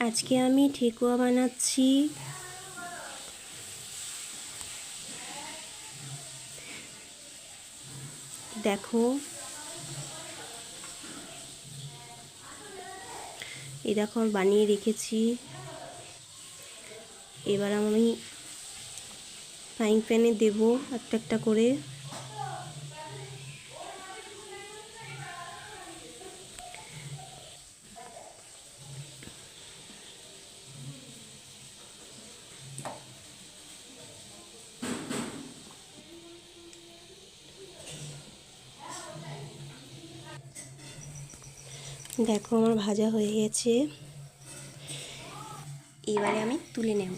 আজকে আমি ঠেকুয়া বানাচ্ছি। দেখো। আমি বানিয়ে রেখেছি। এবার আমি ফ্রাইং প্যানে দেবো একটা একটা করে। দেখো আমার ভাজা হয়ে গেছে। এবারে আমি তুলে নেব।